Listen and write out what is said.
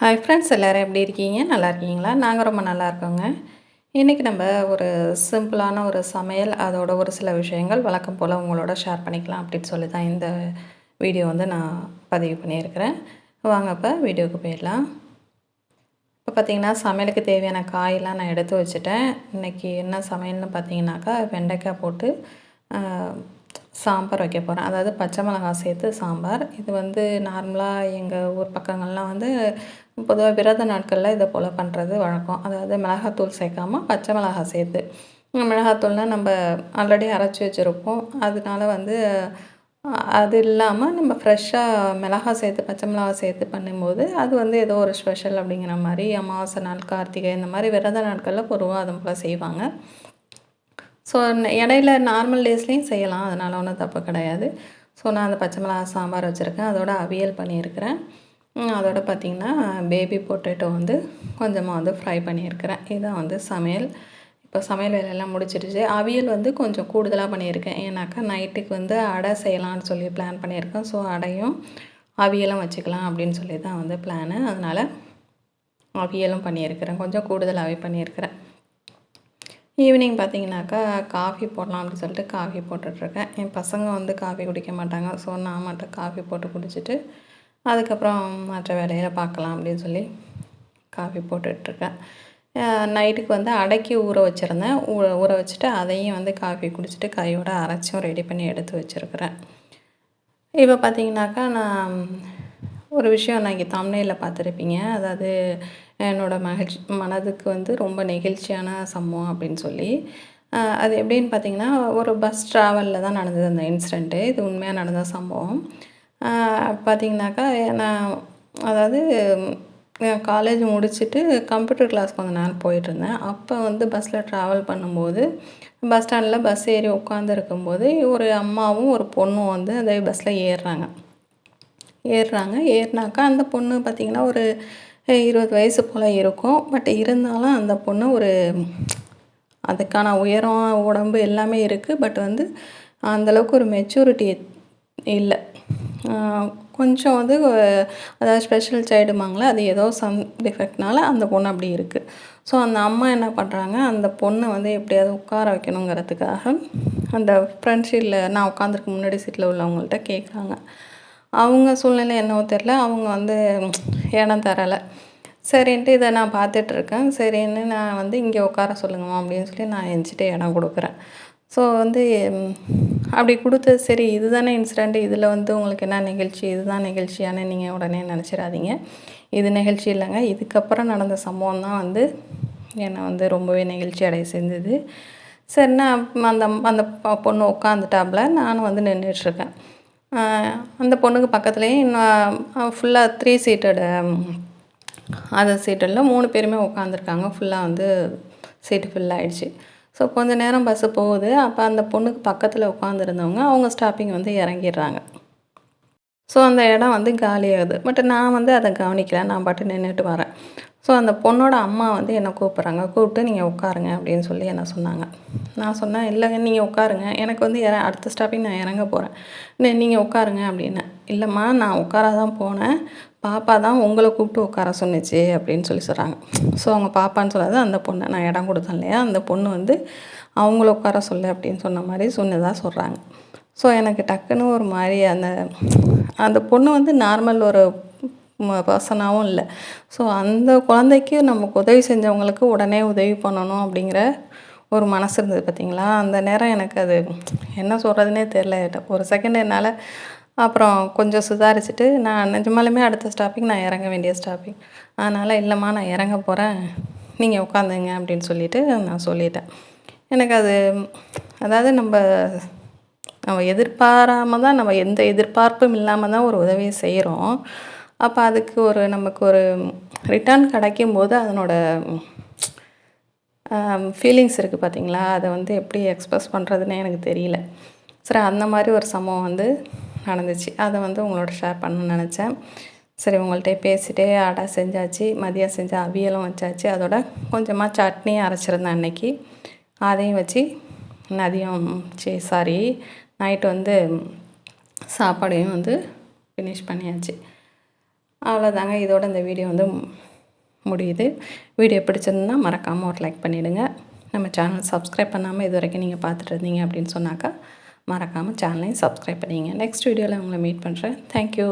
Hi friends எல்லோரும் எப்படி இருக்கீங்க? நல்லா இருக்கீங்களா? நாங்கள் ரொம்ப நல்லா இருக்கோங்க. இன்றைக்கி நம்ம ஒரு சிம்பிளான ஒரு சமையல் அதோட ஒரு சில விஷயங்கள் வழக்கம் போல் உங்களோட ஷேர் பண்ணிக்கலாம் அப்படின்னு சொல்லி தான் இந்த வீடியோ வந்து நான் பதிவு பண்ணியிருக்கிறேன். வாங்க இப்போ வீடியோவுக்கு போயிடலாம். இப்போ பார்த்திங்கன்னா சமையலுக்கு தேவையான காயெல்லாம் நான் எடுத்து வச்சுட்டேன். இன்றைக்கி என்ன சமையல்னு பார்த்தீங்கன்னாக்கா வெண்டைக்காய் போட்டு சாம்பார் வைக்க போகிறேன் அதாவது பச்சை மிளகாய் சேர்த்து சாம்பார். இது வந்து நார்மலாக எங்கள் ஊர் பக்கங்கள்லாம் வந்து பொதுவாக விரத நாட்களில் இதை போல் பண்ணுறது வழக்கம். அதாவது மிளகாத்தூள் சேர்க்காம பச்சை மிளகாய் சேர்த்து. மிளகாத்தூள்னால் நம்ம ஆல்ரெடி அரைச்சி வச்சுருப்போம். அதனால வந்து அது இல்லாமல் நம்ம ஃப்ரெஷ்ஷாக மிளகா சேர்த்து பச்சை மிளகா சேர்த்து பண்ணும்போது அது வந்து ஏதோ ஒரு ஸ்பெஷல் அப்படிங்கிற மாதிரி அமாவாசை நாள் கார்த்திகை இந்த மாதிரி விரத நாட்களில் பொதுவாக அது போல் செய்வாங்க. ஸோ இடையில நார்மல் டேஸ்லேயும் செய்யலாம். அதனால் ஒன்றும் தப்பு கிடையாது. ஸோ நான் அந்த பச்சை மிளகா சாம்பார் வச்சுருக்கேன். அதோட அவியல் பண்ணியிருக்கிறேன். அதோட பார்த்திங்கன்னா பேபி பொட்டேட்டோ வந்து கொஞ்சமாக வந்து ஃப்ரை பண்ணியிருக்கிறேன். இதுதான் வந்து சமையல். இப்போ சமையல் வேலையெல்லாம் முடிச்சிடுச்சு அவியல் வந்து கொஞ்சம் கூடுதலாக பண்ணியிருக்கேன். ஏன்னாக்கா நைட்டுக்கு வந்து அடை செய்யலான்னு சொல்லி பிளான் பண்ணியிருக்கேன். ஸோ அடையும். அவியலும் வச்சுக்கலாம் அப்படின்னு சொல்லி தான் வந்து பிளானு அதனால் அவியலும் பண்ணியிருக்கிறேன். கொஞ்சம் கூடுதலாகவே பண்ணியிருக்கிறேன். ஈவினிங் பார்த்தீங்கன்னாக்கா காஃபி போடலாம் அப்படின்னு சொல்லிட்டு காஃபி போட்டுட்ருக்கேன். என் பசங்க வந்து காஃபி குடிக்க மாட்டாங்க. ஸோ நான் மட்டும் காஃபி போட்டு குடிச்சிட்டு அதுக்கப்புறம் மற்ற வேலையில் பார்க்கலாம் அப்படின்னு சொல்லி காஃபி போட்டுட்ருக்கேன். நைட்டுக்கு வந்து அடக்கி ஊற வச்சுருந்தேன். ஊற ஊற வச்சுட்டு அதையும் வந்து காஃபி குடிச்சிட்டு கையோட அரைச்சும் ரெடி பண்ணி எடுத்து வச்சுருக்கிறேன். இப்போ பார்த்தீங்கன்னாக்கா நான் ஒரு விஷயம் நான் இங்கே தமிழில் பார்த்துருப்பீங்க. அதாவது என்னோடய மகிழ்ச்சி மனதுக்கு வந்து ரொம்ப நெகிழ்ச்சியான சம்பவம் அப்படின்னு சொல்லி. அது எப்படின்னு பார்த்தீங்கன்னா ஒரு பஸ் ட்ராவலில் தான் நடந்தது அந்த இன்சிடெண்ட்டு இது உண்மையாக நடந்த சம்பவம். பார்த்தீங்கன்னாக்கா நான் அதாவது காலேஜ் முடிச்சுட்டு கம்ப்யூட்டர் கிளாஸ் கொஞ்ச நேரம் போயிட்டுருந்தேன் அப்போ வந்து பஸ்ஸில் ட்ராவல் பண்ணும்போது பஸ் ஸ்டாண்டில் பஸ் ஏறி உட்காந்துருக்கும்போது ஒரு அம்மாவும் ஒரு பொண்ணும் வந்து அந்த பஸ்ஸில் ஏறுறாங்க. ஏறுறாங்க. ஏறினாக்கா அந்த பொண்ணு பார்த்திங்கன்னா ஒரு இருபது வயசு போல் இருக்கும். பட் இருந்தாலும் அந்த பொண்ணு ஒரு அதுக்கான உயரம் உடம்பு எல்லாமே இருக்குது பட் வந்து அந்தளவுக்கு ஒரு மெச்சூரிட்டி இல்லை. கொஞ்சம் வந்து அதாவது ஸ்பெஷல் சைடுமாங்களே அது ஏதோ சம் டிஃபெக்ட்னால அந்த பொண்ணு அப்படி இருக்குது ஸோ அந்த அம்மா என்ன பண்ணுறாங்க அந்த பொண்ணை வந்து எப்படியாவது உட்கார வைக்கணுங்கிறதுக்காக அந்த ஃப்ரெண்ட்ஷிப்பில் நான் உட்காந்துருக்கு முன்னாடி சீட்டில் உள்ளவங்கள்ட்ட கேட்குறாங்க அவங்க சூழ்நிலை என்னவோ தெரில அவங்க வந்து இடம் தரலை. சரின்ட்டு இதை நான் பார்த்துட்ருக்கேன். சரின்னு நான் வந்து இங்கே உட்கார சொல்லுங்கம்மா அப்படின்னு சொல்லி நான் எந்திரிச்சிட்டு இடம் கொடுக்குறேன். ஸோ வந்து அப்படி கொடுத்தது சரி இது தானே இன்சிடெண்ட்டு இதில் வந்து உங்களுக்கு என்ன நிகழ்ச்சி இதுதான் நிகழ்ச்சியானு நீங்கள் உடனே நினச்சிடாதீங்க. இது நிகழ்ச்சி இல்லைங்க. இதுக்கப்புறம் நடந்த சம்பவம் தான் வந்து என்னை வந்து ரொம்பவே நிகழ்ச்சி அடைய செஞ்சது. சரி நான் அந்த அந்த பொண்ணு உட்காந்துட்டாப்புல நானும் வந்து நின்றுட்டுருக்கேன் அந்த பொண்ணுக்கு பக்கத்துலேயே இன்னும் ஃபுல்லாக த்ரீ சீட்டடு அந்த சீட்டில் மூணு பேருமே உட்காந்துருக்காங்க ஃபுல்லாக வந்து சீட்டு ஃபில் ஆகிடுச்சு ஸோ கொஞ்ச நேரம் பஸ்ஸு போகுது. அப்போ அந்த பொண்ணுக்கு பக்கத்தில் உட்காந்துருந்தவங்க அவங்க ஸ்டாப்பிங் வந்து இறங்கிடுறாங்க. ஸோ அந்த இடம் வந்து காலியாகுது. பட் நான் வந்து அதை கவனிக்கல. நான் பாட்டு நின்றுட்டு வரேன். ஸோ அந்த பொண்ணோட அம்மா வந்து என்னை கூப்பிட்றாங்க. கூப்பிட்டு நீங்கள் உட்காருங்க அப்படின்னு சொல்லி என்ன சொன்னாங்க. நான் சொன்னேன் இல்லைங்க நீங்கள் உட்காருங்க. எனக்கு வந்து இற அடுத்த ஸ்டாப்பிங் நான் இறங்க போகிறேன் நீங்கள் உட்காருங்க அப்படின்னேன் இல்லைம்மா நான் உட்கார தான் போனேன். பாப்பா தான் உங்களை கூப்பிட்டு உட்கார சொன்னிச்சு அப்படின்னு சொல்லி சொல்கிறாங்க ஸோ அவங்க பாப்பான்னு சொல்லாது அந்த பொண்ணை நான் இடம் கொடுத்தேன் இல்லையா? அந்த பொண்ணு வந்து அவங்கள உட்கார சொல்லு அப்படின்னு சொன்ன மாதிரி சொன்னதாக சொல்கிறாங்க ஸோ எனக்கு டக்குன்னு ஒரு மாதிரி அந்த அந்த பொண்ணு வந்து நார்மல் ஒரு பர்சனாகவும் இல்லை. ஸோ அந்த குழந்தைக்கு நமக்கு உதவி செஞ்சவங்களுக்கு உடனே உதவி பண்ணணும் அப்படிங்கிற ஒரு மனசு இருந்தது பார்த்திங்களா அந்த நேரம் எனக்கு அது என்ன சொல்கிறதுனே தெரில ஒரு செகண்ட் என்னால் அப்புறம் கொஞ்சம் சுதாரிச்சுட்டு நான் நிஜமாலுமே அடுத்த ஸ்டாப்பிங் நான் இறங்க வேண்டிய ஸ்டாப்பிங் அதனால் இல்லைம்மா நான் இறங்க போகிறேன் நீங்கள் உட்காந்துங்க அப்படின்னு சொல்லிவிட்டு நான் சொல்லிட்டேன். எனக்கு அது அதாவது நம்ம நம்ம எதிர்பாராமல் தான் நம்ம எந்த எதிர்பார்ப்பும் இல்லாமல் தான் ஒரு உதவியை செய்கிறோம் அப்போ அதுக்கு ஒரு நமக்கு ஒரு ரிட்டர்ன் கிடைக்கும் போது அதனோட ஃபீலிங்ஸ் இருக்குது பார்த்தீங்களா அதை வந்து எப்படி எக்ஸ்ப்ரெஸ் பண்ணுறதுன்னே எனக்கு தெரியல. சரி அந்த மாதிரி ஒரு சம்பவம் வந்து நடந்துச்சு. அதை வந்து உங்களோட ஷேர் பண்ண நினச்சேன். சரி உங்கள்கிட்ட பேசிகிட்டே அடை செஞ்சாச்சு மதியம் செஞ்ச அவியலும் வச்சாச்சு. அதோட கொஞ்சமாக சட்னியும் அரைச்சிருந்தேன் அன்னைக்கு. அதையும் வச்சு நதியம் சே சாரி நைட்டு வந்து சாப்பாடையும் வந்து ஃபினிஷ் பண்ணியாச்சு. அவ்வளோதாங்க இதோட இந்த வீடியோ வந்து முடியுது. வீடியோ பிடிச்சிருந்தா மறக்காமல் ஒரு லைக் பண்ணிவிடுங்க நம்ம சேனல் சப்ஸ்கிரைப் பண்ணாமல் இது வரைக்கும் நீங்கள் பார்த்துட்டு இருந்தீங்க அப்படின்னு சொன்னாக்கா மறக்காமல் சேனலையும் சப்ஸ்கிரைப் பண்ணிங்க நெக்ஸ்ட் வீடியோவில் உங்களை மீட் பண்ணுறேன் தேங்க்யூ